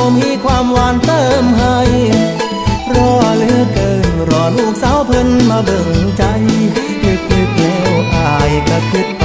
บ่มีความหวานเติมให้รอเหลือเกินรอลูกสาวเพิ่นมาเบิ่งใจนึกนึกแล้วอายก็คิด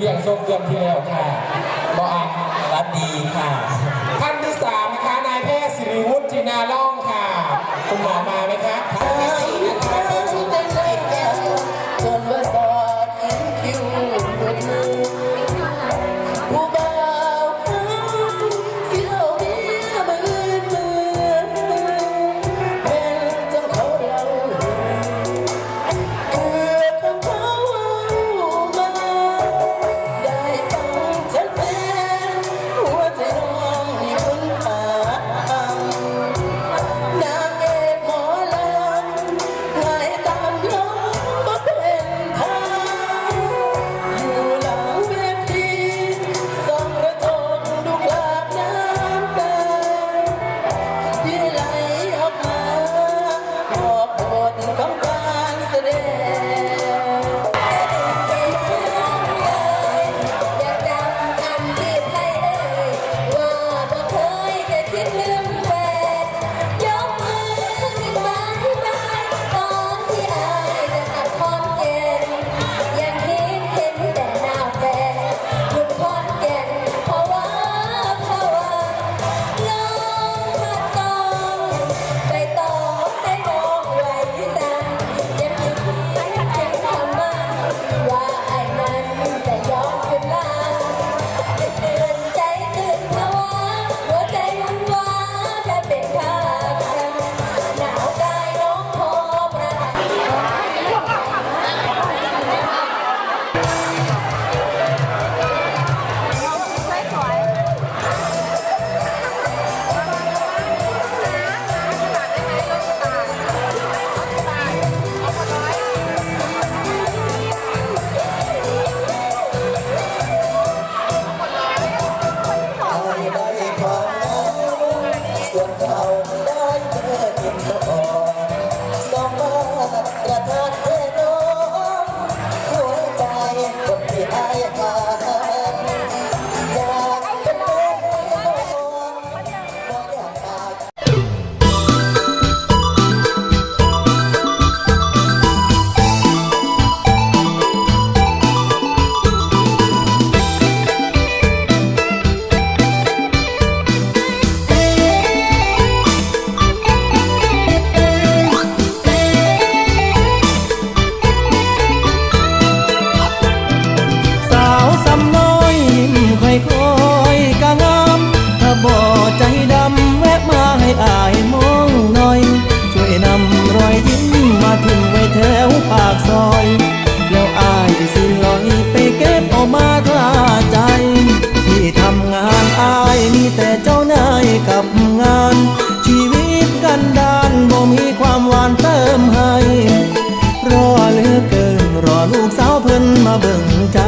เรียกโซเกือนที่แล้วค่ะบออังรัดดีค่ะท่านที่สาม ลูกสาวเพิ่นมาเบิ่งใจ